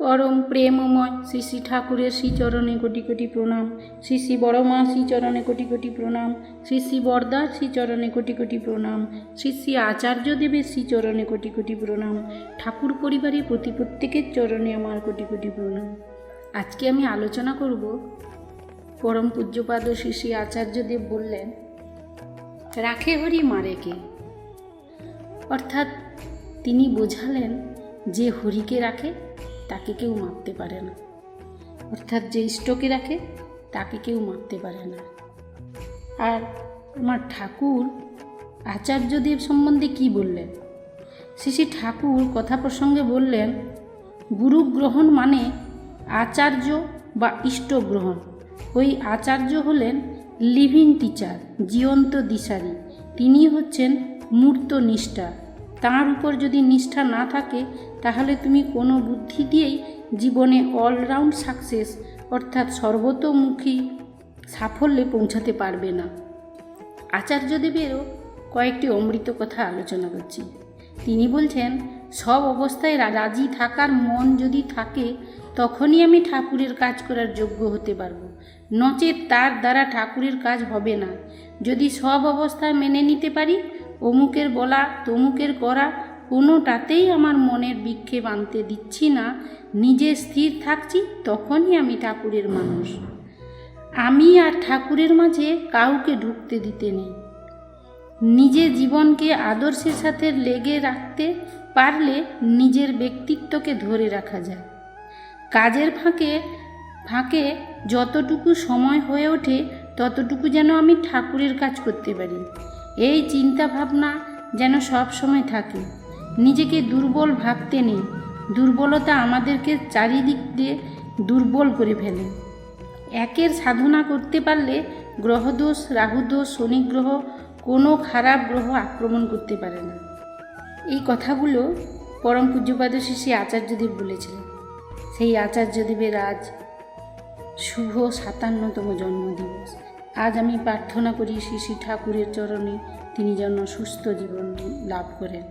পরম প্রেমময় শ্রী শ্রী ঠাকুরের শ্রীচরণে কোটি কোটি প্রণাম। শ্রী শ্রী বড়মা শ্রীচরণে কোটি কোটি প্রণাম। শ্রী শ্রী বরদার শ্রীচরণে কোটি কোটি প্রণাম। শ্রী শ্রী আচার্যদেবের শ্রীচরণে কোটি কোটি প্রণাম। ঠাকুর পরিবারের প্রতি প্রত্যেকের চরণে আমার কোটি কোটি প্রণাম। আজকে আমি আলোচনা করব, পরম পূজ্যপাদ শ্রী শ্রী আচার্যদেব বললেন, রাখে হরি মারে কে? অর্থাৎ তিনি বোঝালেন যে হরিকে রাখে তাকে কেউ মারতে পারে না। অর্থাৎ যে ইষ্টকে রাখে, তাকে কেউ মারতে পারে না। আর আমার ঠাকুর আচার্যদেব সম্বন্ধে কি বললেন? শ্রী শ্রী ঠাকুর কথা প্রসঙ্গে বললেন, গুরু গ্রহণ মানে আচার্য বা ইষ্ট গ্রহণ। ওই আচার্য হলেন লিভিং টিচার, জীবন্ত দিশারি। তিনি হচ্ছেন মূর্ত নিষ্ঠা তাঁর উপর যদি নিষ্ঠা না থাকে, তাহলে তুমি কোনো বুদ্ধি দিয়েই জীবনে অলরাউন্ড সাকসেস অর্থাৎ সর্বতোমুখী সাফল্যে পৌঁছাতে পারবে না। আচার্যদেবেরও কয়েকটি অমৃত কথা আলোচনা করছি। তিনি বলছেন, সব অবস্থায় রাজি থাকার মন যদি থাকে, তখনই আমি ঠাকুরের কাজ করার যোগ্য হতে পারব। নচেত তার দ্বারা ঠাকুরের কাজ হবে না। যদি সব অবস্থা মেনে নিতে পারি অমুকের বলা, তমুকের করা, কোনোটাতেই আমার মনের বিক্ষেপ আনতে দিচ্ছি না। নিজে স্থির থাকছি, তখনই আমি ঠাকুরের মানুষ। আমি আর ঠাকুরের মাঝে কাউকে ঢুকতে দিতে নেই। নিজের জীবনকে আদর্শের সাথে লেগে রাখতে পারলে নিজের ব্যক্তিত্বকে ধরে রাখা যায়। কাজের ফাঁকে ফাঁকে যতটুকু সময় হয়ে ওঠে, ততটুকু যেন আমি ঠাকুরের কাজ করতে পারি। এই চিন্তা ভাবনা যেন সব সময় থাকে। নিজেকে দুর্বল ভাবতে নেই। দুর্বলতা আমাদেরকে চারিদিক দিয়ে দুর্বল করে ফেলে। একের সাধনা করতে পারলে গ্রহদোষ, রাহুদোষ, শনিগ্রহ কোনো খারাপ গ্রহ আক্রমণ করতে পারে না। এই কথাগুলো পরম পূজ্যপাদ শ্রী আচার্যদেব বলেছিলেন। সেই আচার্যদেবের আজ শুভ সাতান্নতম জন্মদিবস। আজ আমি প্রার্থনা করি শ্রী শ্রী ঠাকুরের চরণে তিনি যেন সুস্থ জীবন লাভ করেন।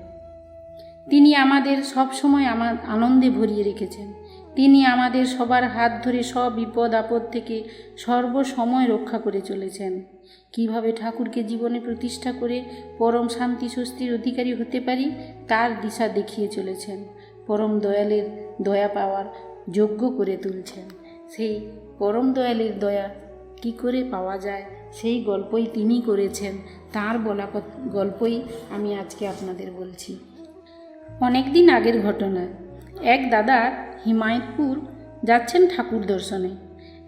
তিনি আমাদের সব সময় আমার আনন্দে ভরিয়ে রেখেছেন। তিনি আমাদের সবার হাত ধরে সব বিপদ, আপদ থেকে সর্বসময় রক্ষা করে চলেছেন। কীভাবে ঠাকুরকে জীবনে প্রতিষ্ঠা করে পরম শান্তি স্বস্তির অধিকারী হতে পারি, তার দিশা দেখিয়ে চলেছেন। পরম দয়ালের দয়া পাওয়ার যোগ্য করে তুলছেন। সেই পরম দয়ালের দয়া কি করে পাওয়া যায়? সেই গল্পই তিনি করেছেন। তার বলা গল্পই আমি আজকে আপনাদের বলছি। অনেক দিন আগের ঘটনা। এক দাদা হিমায়তপুর যাচ্ছেন ঠাকুর দর্শনে।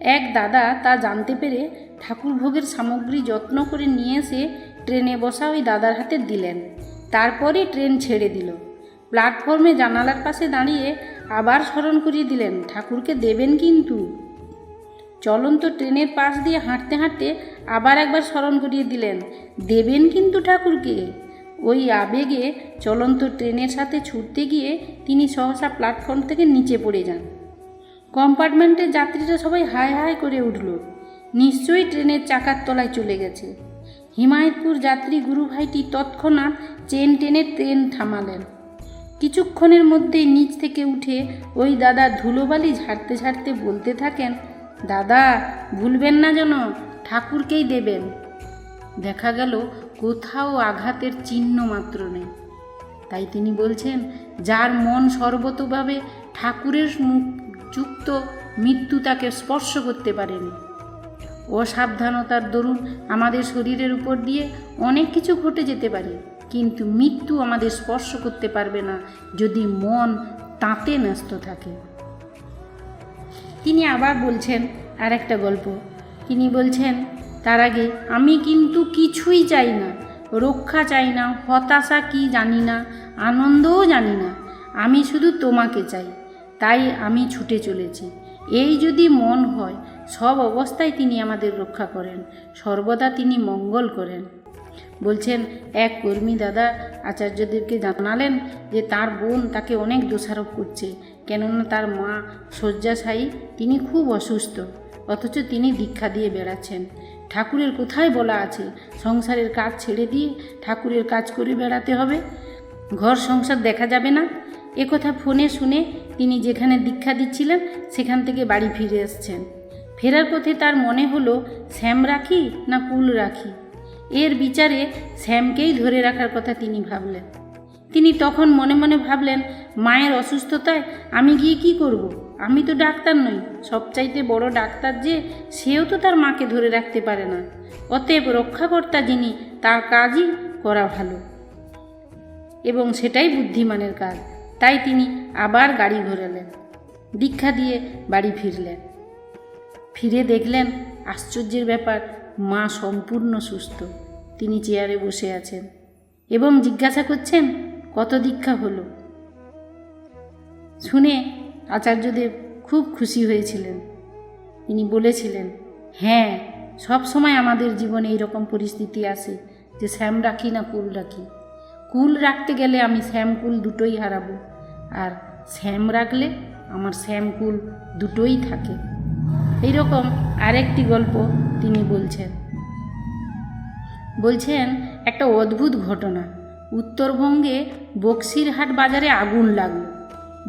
এক দাদা তা জানতে পেরে ঠাকুর ভোগের সামগ্রী যত্ন করে নিয়ে এসে ট্রেনে বসা ওই দাদার হাতে দিলেন। তারপরে ট্রেন ছেড়ে দিল। প্ল্যাটফর্মে জানালার পাশে দাঁড়িয়ে আবার স্মরণ করিয়ে দিলেন, ঠাকুরকে দেবেন কিন্তু? চলন্ত ট্রেনের পাশ দিয়ে হাঁটতে হাঁটতে আবার একবার স্মরণ করিয়ে দিলেন, দেবেন কিন্তু ঠাকুরকে। ওই আবেগে চলন্ত ট্রেনের সাথে ছুটতে গিয়ে তিনি সহসা প্ল্যাটফর্ম থেকে নিচে পড়ে যান। কম্পার্টমেন্টের যাত্রীরা সবাই হাই হাই করে উঠল। নিশ্চয়ই ট্রেনের চাকার তলায় চলে গেছে। হিমায়তপুর যাত্রী গুরু ভাইটি তৎক্ষণাৎ চেন টেনে ট্রেন থামালেন। কিছুক্ষণের মধ্যেই নিচ থেকে উঠে ওই দাদা ধুলোবালি ঝাড়তে ঝাড়তে বলতে থাকেন দাদা, ভুলবেন না যেন, ঠাকুরকেই দেবেন। দেখা গেল কোথাও আঘাতের চিহ্ন মাত্র নেই। তাই তিনি বলছেন, যার মন সর্বতভাবে ঠাকুরের মুখ যুক্ত, মৃত্যু তাকে স্পর্শ করতে পারেনি। অসাবধানতার দরুন আমাদের শরীরের উপর দিয়ে অনেক কিছু ঘটে যেতে পারে, কিন্তু মৃত্যু আমাদের স্পর্শ করতে পারবে না যদি মন তাঁতে ন্যস্ত থাকে। তিনি আবার বলছেন আর একটা গল্প। তিনি বলছেন, তার আগে আমি কিন্তু কিছুই চাই না, রক্ষা চাই না, হতাশা কি জানি না, আনন্দও জানি না, আমি শুধু তোমাকে চাই, তাই আমি ছুটে চলেছি। এই যদি মন হয়, সব অবস্থায় তিনি আমাদের রক্ষা করেন, সর্বদা তিনি মঙ্গল করেন। বলছেন, এক কর্মী দাদা আচার্যদেবকে জানালেন যে তার বোন তাকে অনেক দোষারোপ করছে, কেননা তার মা শয্যাশায়ী, তিনি খুব অসুস্থ, অথচ তিনি দীক্ষা দিয়ে বেড়াচ্ছেন। ঠাকুরের কোথায় বলা আছে, সংসারের কাজ ছেড়ে দিয়ে ঠাকুরের কাজ করে বেড়াতে হবে? ঘর সংসার দেখা যাবে না? একথা ফোনে শুনে তিনি যেখানে দীক্ষা দিচ্ছিলেন, সেখান থেকে বাড়ি ফিরে এসছেন। ফেরার পথে তার মনে হলো শ্যাম রাখি না কুল রাখি এর বিচারে শ্যামকেই ধরে রাখার কথা তিনি ভাবলেন। তিনি তখন মনে মনে ভাবলেন, মায়ের অসুস্থতায় আমি গিয়ে কি করব। আমি তো ডাক্তার নই। সবচাইতে বড় ডাক্তার যে, সেও তো তার মাকে ধরে রাখতে পারে না। অতএব রক্ষাকর্তা যিনি, তার কাজই করা ভালো। এবং সেটাই বুদ্ধিমানের কাজ। তাই তিনি আবার গাড়ি ঘোরালেন। দীক্ষা দিয়ে বাড়ি ফিরলেন। ফিরে দেখলেন আশ্চর্যের ব্যাপার মা সম্পূর্ণ সুস্থ। তিনি চেয়ারে বসে আছেন। এবং জিজ্ঞাসা করছেন, কত দীক্ষা হলো? শুনে আচার্যদেব খুব খুশি হয়েছিলেন। তিনি বলেছিলেন হ্যাঁ সব সময় আমাদের জীবনে এইরকম পরিস্থিতি আসে যে শ্যাম রাখি না কুল রাখি। কুল রাখতে গেলে আমি শ্যাম কুল দুটোই হারাবো। আর শ্যাম রাখলে আমার শ্যাম কুল দুটোই থাকে। এইরকম আরেকটি গল্প তিনি বলছেন। বলছেন, একটা অদ্ভুত ঘটনা। উত্তরবঙ্গে বক্সিরহাট বাজারে আগুন লাগল।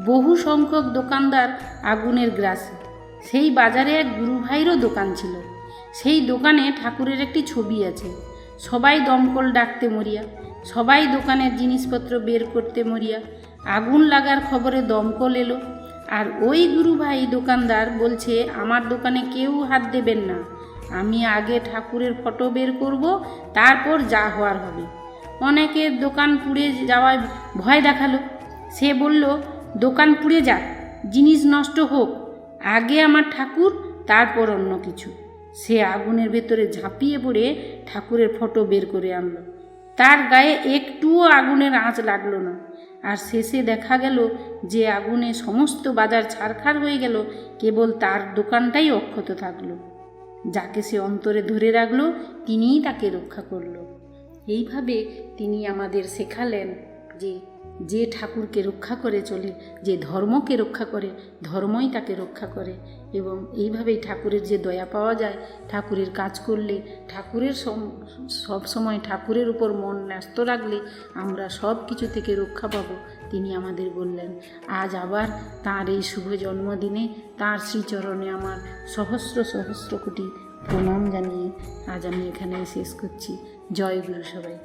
বহু সংখ্যক দোকানদার আগুনের গ্রাসে। সেই বাজারে এক গুরু ভাইয়েরও দোকান ছিল। সেই দোকানে ঠাকুরের একটি ছবি আছে। সবাই দমকল ডাকতে মরিয়া। সবাই দোকানের জিনিসপত্র বের করতে মরিয়া। আগুন লাগার খবরে দমকল এলো। আর ওই গুরু ভাই দোকানদার বলছে, আমার দোকানে কেউ হাত দেবেন না। আমি আগে ঠাকুরের ফটো বের করব, তারপর যা হওয়ার হবে। অনেকের দোকান পুড়ে যাওয়ায় ভয় দেখাল। সে বলল, দোকান পুড়ে যাক জিনিস নষ্ট হোক। আগে আমার ঠাকুর, তারপর অন্য কিছু। সে আগুনের ভেতরে ঝাঁপিয়ে পড়ে ঠাকুরের ফটো বের করে আনলো। তার গায়ে একটুও আগুনের আঁচ লাগল না। আর শেষে দেখা গেল যে আগুনে সমস্ত বাজার ছারখার হয়ে গেল, কেবল তার দোকানটাই অক্ষত থাকল। যাকে সে অন্তরে ধরে রাখল তিনিই তাকে রক্ষা করল। এইভাবে তিনি আমাদের শেখালেন যে যে ঠাকুরকে রক্ষা করে চলে, যে ধর্মকে রক্ষা করে, ধর্মই তাকে রক্ষা করে। এবং এইভাবেই ঠাকুরের যে দয়া পাওয়া যায়, ঠাকুরের কাজ করলে, ঠাকুরের সব সময় ঠাকুরের উপর মন ন্যস্ত রাখলে আমরা সব কিছু থেকে রক্ষা পাবো, তিনি আমাদের বললেন। আজ আবার তাঁর এই শুভ জন্মদিনে, তার শ্রীচরণে আমার সহস্র সহস্র কোটি প্রণাম জানিয়ে, আজ আমি এখানেই শেষ করছি। জয় গুরু সবাই।